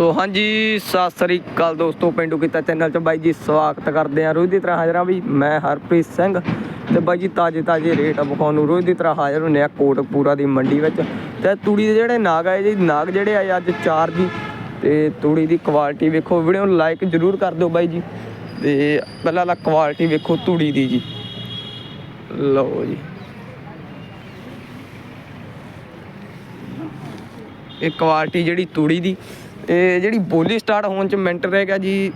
ਸੋ ਹਾਂਜੀ, ਸਤਿ ਸ੍ਰੀ ਅਕਾਲ ਦੋਸਤੋ, ਪਿੰਡੂ ਕੀਤਾ ਚੈਨਲ 'ਚ ਬਾਈ ਜੀ ਸਵਾਗਤ ਕਰਦੇ ਆ ਰੋਜ਼ ਦੀ ਤਰ੍ਹਾਂ ਹਾਜ਼ਰਾਂ ਵੀ ਮੈਂ ਹਰਪ੍ਰੀਤ ਸਿੰਘ ਤੇ ਬਾਈ ਜੀ ਤਾਜੇ ਤਾਜੇ ਰੇਟ ਵਿਖਾਉਣ ਨੂੰ। ਰੋਜ਼ ਦੀ ਤਰ੍ਹਾਂ ਹਾਜ਼ਰ ਹੁੰਨੇ ਆ ਕੋਟਕਪੂਰਾ ਦੀ ਮੰਡੀ ਵਿੱਚ। ਤੇ ਤੂੜੀ ਦੇ ਜਿਹੜੇ ਨਾਗ ਆਏ ਜੀ, ਨਾਗ ਜਿਹੜੇ ਆਏ ਅੱਜ ਚਾਰ ਜੀ, ਤੇ ਤੂੜੀ ਦੀ ਕੁਆਲਿਟੀ ਵੇਖੋ। ਵੀਡੀਓ ਨੂੰ ਲਾਈਕ ਜਰੂਰ ਕਰ ਦਿਓ ਬਾਈ ਜੀ। ਤੇ ਪਹਿਲਾਂ ਲਾ ਕੁਆਲਿਟੀ ਵੇਖੋ ਤੂੜੀ ਦੀ ਜੀ। ਲਓ ਜੀ। ਇਹ ਕੁਆਲਿਟੀ ਜਿਹੜੀ ਤੂੜੀ ਦੀ ਇਹ ਜਿਹੜੀ ਬੋਲੀ ਸਟਾਰਟ ਹੋਣ ਚ ਮਿੰਟ ਰਹਿ ਗਿਆ ਜੀ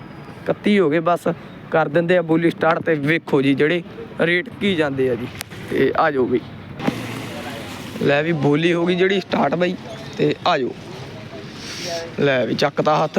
31 ਹੋ ਗਏ ਬਸ, ਕਰ ਦਿੰਦੇ ਆ ਬੋਲੀ ਸਟਾਰਟ ਤੇ ਵੇਖੋ ਜੀ ਜਿਹੜੇ ਰੇਟ ਕੀ ਜਾਂਦੇ ਆ ਜੀ। ਤੇ ਆ ਜਾਓ ਬਈ। ਲੈ ਵੀ ਬੋਲੀ ਹੋ ਗਈ ਜਿਹੜੀ ਸਟਾਰਟ ਬਈ, ਤੇ ਆ ਜਾਓ। ਲੈ ਵੀ ਚੱਕਦਾ ਹੱਥ।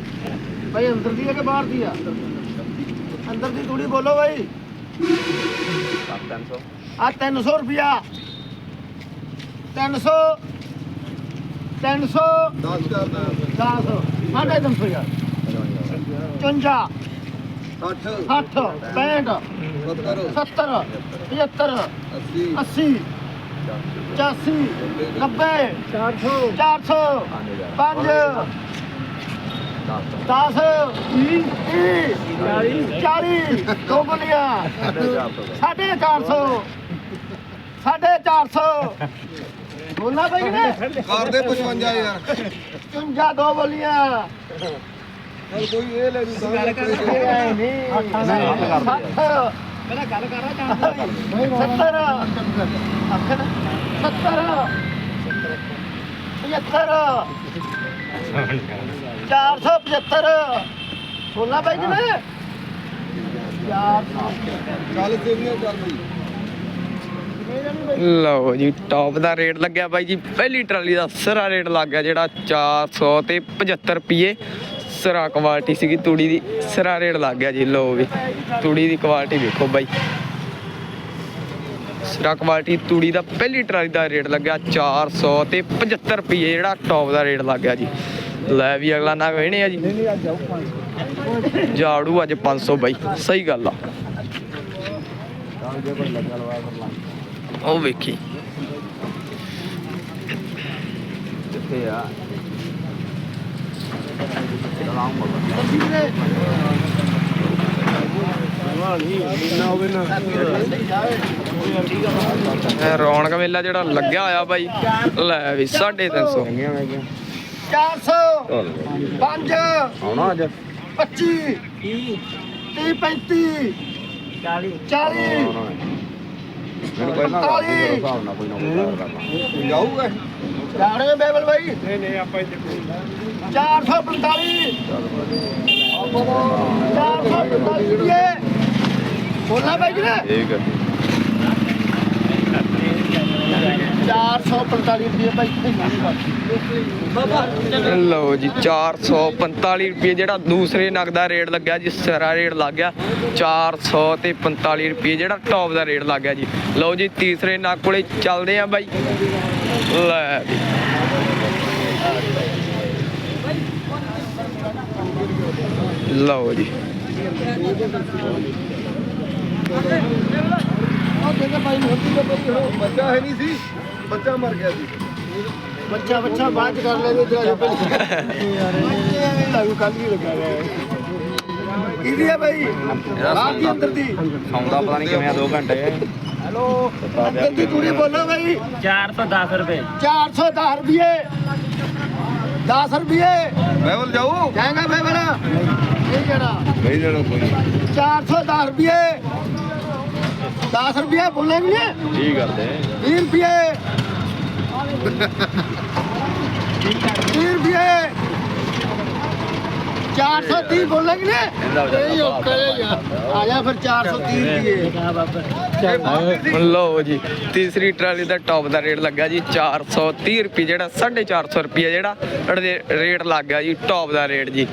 ਭਾਈ ਅੰਦਰ ਦੀ ਹੈ ਕਿ ਬਾਹਰ ਦੀ ਆ? ਅੰਦਰ ਦੀ ਤੂੜੀ ਬੋਲੋ ਭਾਈ 300 ਆ 300 ਰੁਪਿਆ 300 300 10 10 ਸਾਢੇ 300 ਯਾਰ। 54 60 65 70 75 80 85 90 400 400 5 10 20 40 ਦੋ ਗੁਲੀਆਂ ਸਾਢੇ 400 ਸਾਢੇ 400 ਬੋਲਣਾ ਪਈ ਕਿ ਨਹੀਂ? ਕਰਦੇ 55 ਯਾਰ 55 ਦੋ ਬੋਲੀਆਂ। ਕੋਈ ਇਹ ਲੈ ਜੂ ਗੱਲ ਕਰ ਰਹੇ ਨਹੀਂ। 60 ਮੇਰਾ ਗੱਲ ਕਰ ਰਹਾ 70 ਅੱਖਰ 70 75 475 ਬੋਲਣਾ ਪਈ ਕਿ ਨਹੀਂ 400 ਚੱਲ ਸੇਵੀਆਂ ਚੱਲ ਬਈ ਲਓ ਜੀ ਟੌਪ ਦਾ ਰੇਟ ਲੱਗਿਆ ਬਾਈ ਜੀ। ਪਹਿਲੀ ਟਰਾਲੀ ਦਾ ਸਰਾ ਰੇਟ ਲੱਗ ਗਿਆ ਜਿਹੜਾ 400 ਤੇ 75 ਰੁਪਏ ਸਰਾ ਕੁਆਲਿਟੀ ਸੀਗੀ ਤੂੜੀ ਦੀ ਸਰਾ ਰੇਟ ਲੱਗ ਗਿਆ ਜੀ। ਲਓ ਵੀ ਤੂੜੀ ਦੀ ਕੁਆਲਿਟੀ ਵੇਖੋ ਬਾਈ। ਸਰਾ ਕੁਆਲਿਟੀ ਤੂੜੀ ਦਾ ਪਹਿਲੀ ਟਰਾਲੀ ਦਾ ਰੇਟ ਲੱਗਿਆ 400 ਤੇ 75 ਰੁਪਏ ਜਿਹੜਾ ਟੌਪ ਦਾ ਰੇਟ ਲੱਗ ਗਿਆ ਜੀ। ਲੈ ਵੀ ਅਗਲਾ ਨਾ ਵੇਣੇ ਆ ਜੀ। ਝਾੜੂ ਅੱਜ 500 ਬਾਈ। ਸਹੀ ਗੱਲ ਆ। ਉਹ ਵੇਖੀ। ਕਿੱਥੇ ਆ? ਰੌਣਕ ਮੇਲਾ ਜਿਹੜਾ ਲੱਗਿਆ ਹੋਇਆ ਬਾਈ। ਲੈ ਵੀ 350 400 5 ਆਉਣਾ ਅੱਜ। 25 30 35 40 40 ਮੈਨੂੰ ਦਿਓ, ਮੇਰੇ ਹਿਸਾਬ ਨਾਲ ਕੋਈ ਨਾ ਕੋਈ ਜਾਊਗਾ? ਜਾਣੇ ਬੇਬਲ ਭਾਈ ਨਹੀਂ ਨਹੀਂ ਆਪਾਂ ਇੱਥੇ 445 445 ਰੁਪਏ। ਬੋਲਣਾ ਭਾਈ ਜੀ ਨੇ? ਠੀਕ ਹੈ। 445 ਰੁਪਏ ਭਾਈ ਲਓ ਜੀ 445 ਰੁਪਏ ਜਿਹੜਾ ਦੂਸਰੇ ਨਗ ਦਾ ਰੇਟ ਲੱਗਿਆ ਜੀ ਸਾਰਾ ਰੇਟ ਲੱਗ ਗਿਆ। 400 ਤੇ 45 ਰੁਪਏ ਜਿਹੜਾ ਟੌਪ ਦਾ ਰੇਟ ਲੱਗ ਗਿਆ ਜੀ। ਲਓ ਜੀ ਤੀਸਰੇ ਨਗ ਕੋਲੇ ਚੱਲਦੇ ਆ ਬਾਈ। ਲੈ। ਲਓ ਜੀ। ਉਹ ਕਹਿੰਦੇ ਭਾਈ ਮੋਤੀ ਦਾ ਬੱਚਾ ਹੈ ਨਹੀਂ ਸੀ। ਬੱਚਾ ਮਰ ਗਿਆ ਸੀ। ਬੱਚਾ ਬੱਚਾ ਬਾਅਦ ਕਰ ਲੈਂਦੇ ਤੇਰਾ ਪਹਿਲੇ। ਯਾਰ ਇਹ ਲਾਗੂ ਕੱਲ ਹੀ। ਲੱਗਾ ਰਿਹਾ ਇਹਦੀ ਹੈ ਭਾਈ ਰਾਤ ਦੀ ਅੰਦਰ ਦੀ। ਸੌਂਦਾ ਪਤਾ ਨਹੀਂ ਕਿਵੇਂ ਆ 2 ਘੰਟੇ ਹੈਲੋ ਅੰਦਰ ਦੀ ਤੂੜੀ ਬੋਲੋ ਭਾਈ 410 ਰੁਪਏ। 410 ਰੁਪਏ। 10 ਰੁਪਏ। ਬੈਵਲ ਜਾਊ। ਜਾਏਗਾ ਜਿਹੜਾ ਨਹੀਂ ਕੋਈ। 410 ਰੁਪਏ। 10 ਰੁਪਏ ਬੋਲੇ ਵੀ ਨੇ ਕੀ ਕਰਦੇ? 20 ਰੁਪਏ 30 ਰੁਪਏ 430 ਬੋਲਾਂਗੇ ਨੇ ਇਹ ਓਕੇ ਆ ਜਾ ਫਿਰ 430 ਰੁਪਏ ਲਓ ਜੀ ਤੀਸਰੀ ਟਰਾਲੀ ਦਾ ਟੌਪ ਦਾ ਰੇਟ ਲੱਗਾ ਜੀ 430 ਰੁਪਏ ਜਿਹੜਾ 450 ਰੁਪਏ ਜਿਹੜਾ ਰੇਟ ਲੱਗ ਜੀ ਟੌਪ ਦਾ ਰੇਟ ਜੀ।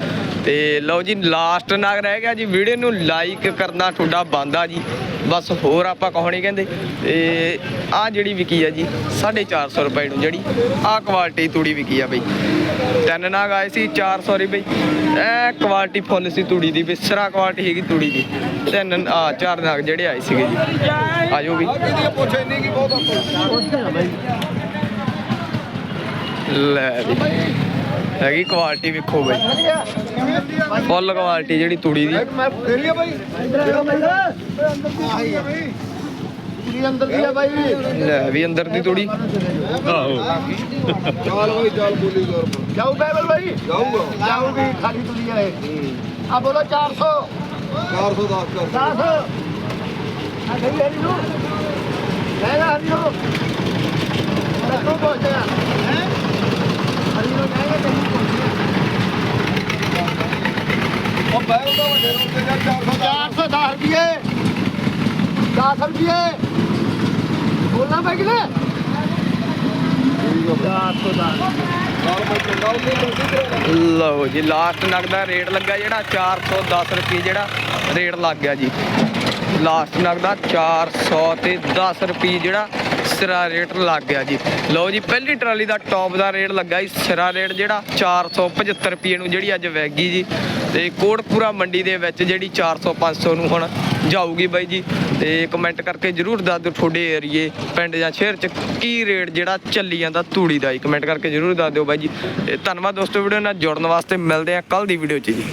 ਤੇ ਲਓ ਜੀ ਲਾਸਟ ਨਾਗ ਰਹਿ ਗਿਆ ਜੀ ਵੀਡੀਓ ਨੂੰ ਲਾਈਕ ਕਰਨਾ ਤੁਹਾਡਾ ਬੰਦਾ ਜੀ। ਬਸ ਹੋਰ ਆਪਾਂ ਕਹੋ ਨਹੀਂ ਕਹਿੰਦੇ। ਤੇ ਆ ਜਿਹੜੀ ਵਿਕੀ ਆ ਜੀ 450 ਰੁਪਏ ਨੂੰ ਜਿਹੜੀ ਆ ਕੁਆਲਿਟੀ ਤੂੜੀ ਵਿਕੀ ਆ ਬਈ। ਤਿੰਨ ਨਾਗ ਆਏ ਸੀ 400 ਰੁਪਏ। ਐ ਕੁਆਲਿਟੀ ਫੁੱਲ ਸੀ ਤੂੜੀ ਦੀ ਵਿਸਰਾ ਕੁਆਲਿਟੀ ਹੈਗੀ ਤੂੜੀ ਦੀ। ਤਿੰਨ ਆ ਚਾਰ ਨਾਗ ਜਿਹੜੇ ਆਏ ਸੀਗੇ ਜੀ। ਆਜੋ ਵੀ। ਲੈ ਵੀ। ਹੈਗੀ ਕੁਆਲਿਟੀ ਵੇਖੋ ਬਈ। ਫੁੱਲ ਕੁਆਲਿਟੀ ਜਿਹੜੀ ਤੂੜੀ ਦੀ। ਮੈਂ ਫੇਰੀਆ ਬਾਈ ਆਹੀ ਆ ਬਈ ਕੁੜੀ ਅੰਦਰ ਦੀ ਆ ਬਾਈ ਲੈ ਵੀ ਅੰਦਰ ਦੀ ਤੂੜੀ। ਚਾਲ ਬਈ ਚਾਲ ਬੋਲੀ ਜ਼ੋਰ ਜਾਊ ਬੈਬਲ ਬਾਈ? ਜਾਊਗਾ। ਜਾਊਗੀ ਖਾਲੀ ਤੁਲੀ ਆ ਇਹ। ਆ ਬੋਲੋ 400 410 ਕਰ। 10 ਆ ਗਈ ਹਰੀ ਨੂੰ। ਲੈ ਲੈ ਹਰੀ ਨੂੰ। ਰੱਖੋ ਪਹੁੰਚਿਆ ਹੈ? ਉਹ ਬੈਲ ਦਾ ਵੱਡੇ ਰੋਡ ਤੇ ਜਾ 410 410 ਰੁਪਏ 10 ਰੁਪਏ ਬੋਲਣਾ ਪੈ ਕਿਨੇ 410 ਚਾਲ ਬਈ ਚੰਗਾ ਉਹਦੇ ਬੰਦੀ ਲਓ ਜੀ ਲਾਸਟ ਨਗ ਦਾ ਰੇਟ ਲੱਗਾ ਜਿਹੜਾ 410 ਰੁਪਏ ਜਿਹੜਾ ਰੇਟ ਲੱਗ ਗਿਆ ਜੀ। ਲਾਸਟ ਨਗ ਦਾ 400 ਤੇ 10 ਰੁਪਏ ਜਿਹੜਾ ਸਿਰਾ ਰੇਟ ਲੱਗ ਗਿਆ ਜੀ। ਲਓ ਜੀ, ਪਹਿਲੀ ਟਰਾਲੀ ਦਾ ਟੌਪ ਦਾ ਰੇਟ ਲੱਗਾ ਜੀ। ਸਿਰਾ ਰੇਟ ਜਿਹੜਾ 475 ਰੁਪਏ ਨੂੰ ਜਿਹੜੀ ਅੱਜ ਵੈਗੀ ਜੀ। ਤੇ ਕੋਟਪੂਰਾ ਮੰਡੀ ਦੇ ਵਿੱਚ ਜਿਹੜੀ 400 500 ਨੂੰ ਹੁਣ ਜਾਊਗੀ ਬਾਈ ਜੀ। ਤੇ ਕਮੈਂਟ ਕਰਕੇ ਜਰੂਰ ਦੱਸ ਦਿਓ ਤੁਹਾਡੇ ਏਰੀਏ, ਪਿੰਡ ਜਾਂ ਸ਼ਹਿਰ ਚ ਕੀ ਰੇਟ ਜਿਹੜਾ ਚੱਲੀ ਜਾਂਦਾ ਤੂੜੀ ਦਾ ਜੀ। ਕਮੈਂਟ ਕਰਕੇ ਜਰੂਰ ਦੱਸ ਦਿਓ ਬਾਈ ਜੀ। ਤੇ ਧੰਨਵਾਦ ਦੋਸਤੋ ਵੀਡੀਓ ਨਾਲ ਜੁੜਨ ਵਾਸਤੇ। ਮਿਲਦੇ ਆ ਕੱਲ ਦੀ ਵੀਡੀਓ 'ਚ ਜੀ।